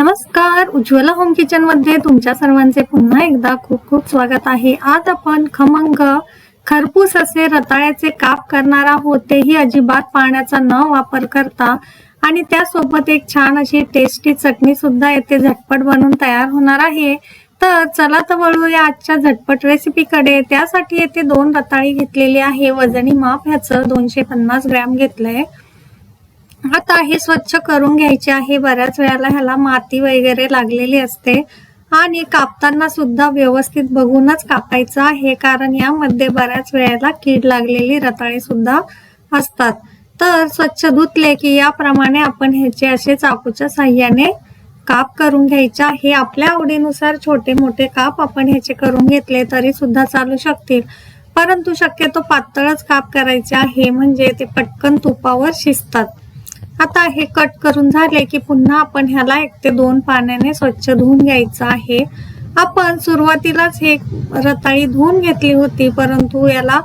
नमस्कार. उज्ज्वला होम किचनमध्ये तुमच्या सर्वांचे पुन्हा एकदा खूप खूप स्वागत आहे. आज आपण खमंग खरपूस असे रताळ्याचे काप करणार आहोत. तेही अजिबात पाण्याचा न वापर करता आणि त्यासोबत एक छान अशी टेस्टी चटणी सुद्धा येथे झटपट बनवून तयार होणार आहे. तर चला तर वळूया आजच्या झटपट रेसिपीकडे त्यासाठी येथे दोन रताळी घेतलेली आहे. वजनी माप ह्याचं दोनशे पन्नास ग्रॅम घेतलंय. आता हे स्वच्छ करून घ्यायचे आहे. बऱ्याच वेळेला ह्याला माती वगैरे लागलेली असते. आणि कापताना सुद्धा व्यवस्थित बघूनच कापायचं आहे. कारण यामध्ये बऱ्याच वेळेला कीड लागलेली रताळे सुद्धा असतात. तर स्वच्छ धुतले की याप्रमाणे आपण ह्याचे असे चाकूच्या साह्याने काप करून घ्यायचे आहे. आपल्या आवडीनुसार छोटे मोठे काप आपण ह्याचे करून घेतले तरी सुद्धा चालू शकतील. परंतु शक्यतो पातळच काप करायचे आहे. म्हणजे ते पटकन तुपावर शिजतात. आता हे कट करून झाले की पुन्हा आपण ह्याला एक ते दोन पाण्याने स्वच्छ धुवून घ्यायचं आहे. आपण सुरुवातीलाच हे रताळी धुवून घेतली होती परंतु याला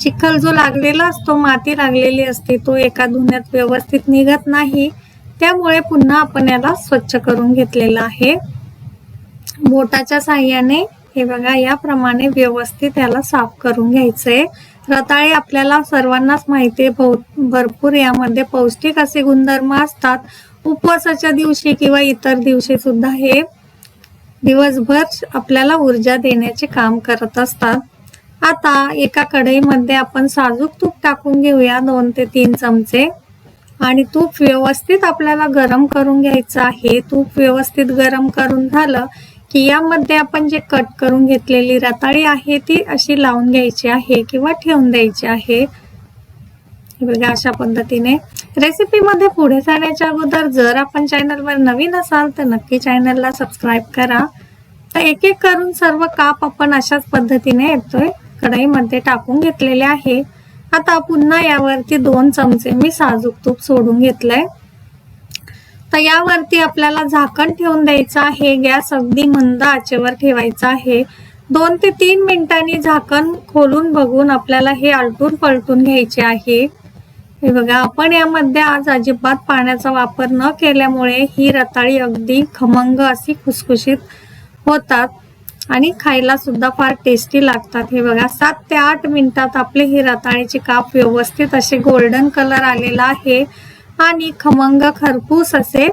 चिखल जो लागलेला असतो माती लागलेली असते तो एका धुण्यात व्यवस्थित निघत नाही. त्यामुळे पुन्हा आपण याला स्वच्छ करून घेतलेला आहे. बोटाच्या साह्याने हे बघा याप्रमाणे व्यवस्थित याला साफ करून घ्यायचंय. रताळे आपल्याला सर्वांनाच माहिती आहे भरपूर यामध्ये पौष्टिक असे गुणधर्म असतात. उपवासाच्या दिवशी किंवा इतर दिवशी सुद्धा हे दिवसभर आपल्याला ऊर्जा देण्याचे काम करत असतात. आता एका कढईमध्ये आपण साजूक तूप टाकून घेऊया दोन ते तीन चमचे. आणि तूप व्यवस्थित आपल्याला गरम करून घ्यायचं आहे. तूप व्यवस्थित गरम करून झालं की यामध्ये आपण जे कट करून घेतलेली रताळी आहे ती अशी लावून घ्यायची आहे किंवा ठेवून द्यायची आहे. बघा अशा पद्धतीने. रेसिपीमध्ये पुढे जाण्याच्या अगोदर जर आपण चॅनलवर नवीन असाल तर नक्की चॅनलला सबस्क्राईब करा. तर एक एक करून सर्व काप आपण अशाच पद्धतीने येतोय कढईमध्ये टाकून घेतलेले आहे. आता पुन्हा यावरती दोन चमचे मी साजूक तूप सोडून घेतलंय. तर यावरती आपल्याला झाकण ठेवून द्यायचं आहे. गॅस अगदी मंद आचेवर ठेवायचा आहे. दोन ते तीन मिनिटांनी झाकण खोलून बघून आपल्याला हे आलटून पलटून घ्यायचे आहे. हे बघा आपण यामध्ये आज अजिबात पाण्याचा वापर न केल्यामुळे ही रताळी अगदी खमंग अशी खुसखुशीत होतात आणि खायला सुद्धा फार टेस्टी लागतात. हे बघा सात ते आठ मिनिटात आपले ही रताळीचे काप व्यवस्थित असे गोल्डन कलर आलेला आहे. आणि खमंग खरपूस असे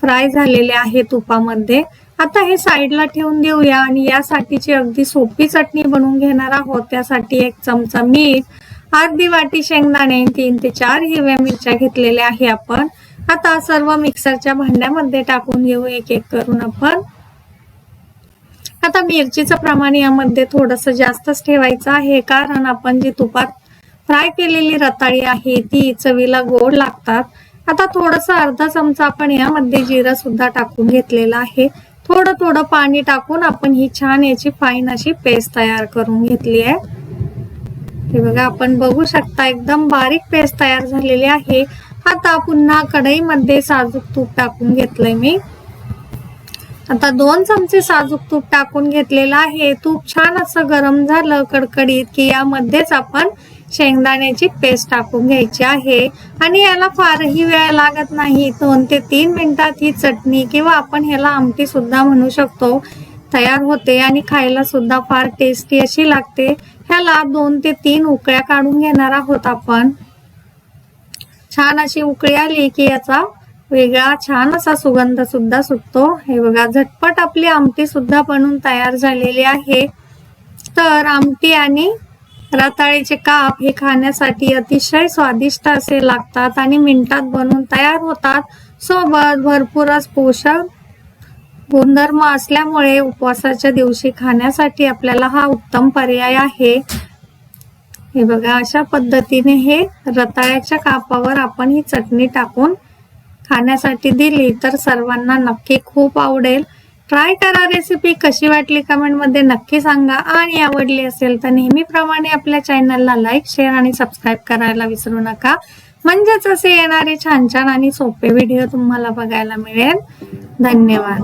फ्राय झालेले आहे तुपामध्ये. आता हे साईडला ठेवून देऊया आणि यासाठीची अगदी सोपी चटणी बनवून घेणार आहोत. त्यासाठी एक चमचा मीठ अर्धी वाटी शेंगदाणे तीन ते चार हिरव्या मिरच्या घेतलेल्या आहे आपण. आता सर्व मिक्सरच्या भांड्यामध्ये टाकून घेऊ. एक एक करून आपण. आता मिरचीचं प्रमाण यामध्ये थोडस जास्तच ठेवायचं आहे. कारण आपण जे तुपात फ्राय केलेली रताळी आहे ती चवीला गोड लागतात. आता थोडस अर्धा चमचा आपण यामध्ये जिरा सुद्धा टाकून घेतलेला आहे. थोडं थोडं पाणी टाकून आपण ही छान याची फाईन अशी पेस्ट तयार करून घेतली आहे. हे बघा आपण बघू शकता एकदम बारीक पेस्ट तयार झालेली आहे. आता पुन्हा कढईमध्ये साजूक तूप टाकून घेतलंय मी. आता दोन चमचे साजूक तूप टाकून घेतलेलं आहे. तूप छान असं गरम झालं कडकडीत की यामध्येच आपण शेंगदाण्याची पेस्ट टाकून घ्यायची आहे. आणि याला फारही वेळ लागत नाही. दोन ते तीन मिनिटात ही चटणी किंवा आपण ह्याला आमटी सुद्धा म्हणू शकतो. तयार होते आणि खायला सुद्धा फार टेस्टी अशी लागते. ह्याला दोन ते तीन उकळ्या काढून घेणार आहोत आपण. छान अशी उकळी आली की याचा वेगळा छान असा सुगंध सुद्धा सुटतो. हे बघा झटपट आपली आमटी सुद्धा बनून तयार झालेली आहे. तर आमटी आणि रताळीचे काप हे खाण्यासाठी अतिशय स्वादिष्ट असे लागतात आणि मिनिटात बनवून तयार होतात. सोबत भरपूरच पोषक गुणधर्म असल्यामुळे उपवासाच्या दिवशी खाण्यासाठी आपल्याला हा उत्तम पर्याय आहे. हे बघा अशा पद्धतीने हे रताळ्याच्या कापावर आपण ही चटणी टाकून खाण्यासाठी दिली तर सर्वांना नक्की खूप आवडेल. ट्राय करा रेसिपी कशी वाटली कमेंटमध्ये नक्की सांगा. आणि आवडली असेल तर नेहमीप्रमाणे आपल्या चॅनलला लाईक शेअर आणि सबस्क्राईब करायला विसरू नका. म्हणजेच असे येणारे छान छान आणि सोपे व्हिडिओ तुम्हाला बघायला मिळेल. धन्यवाद.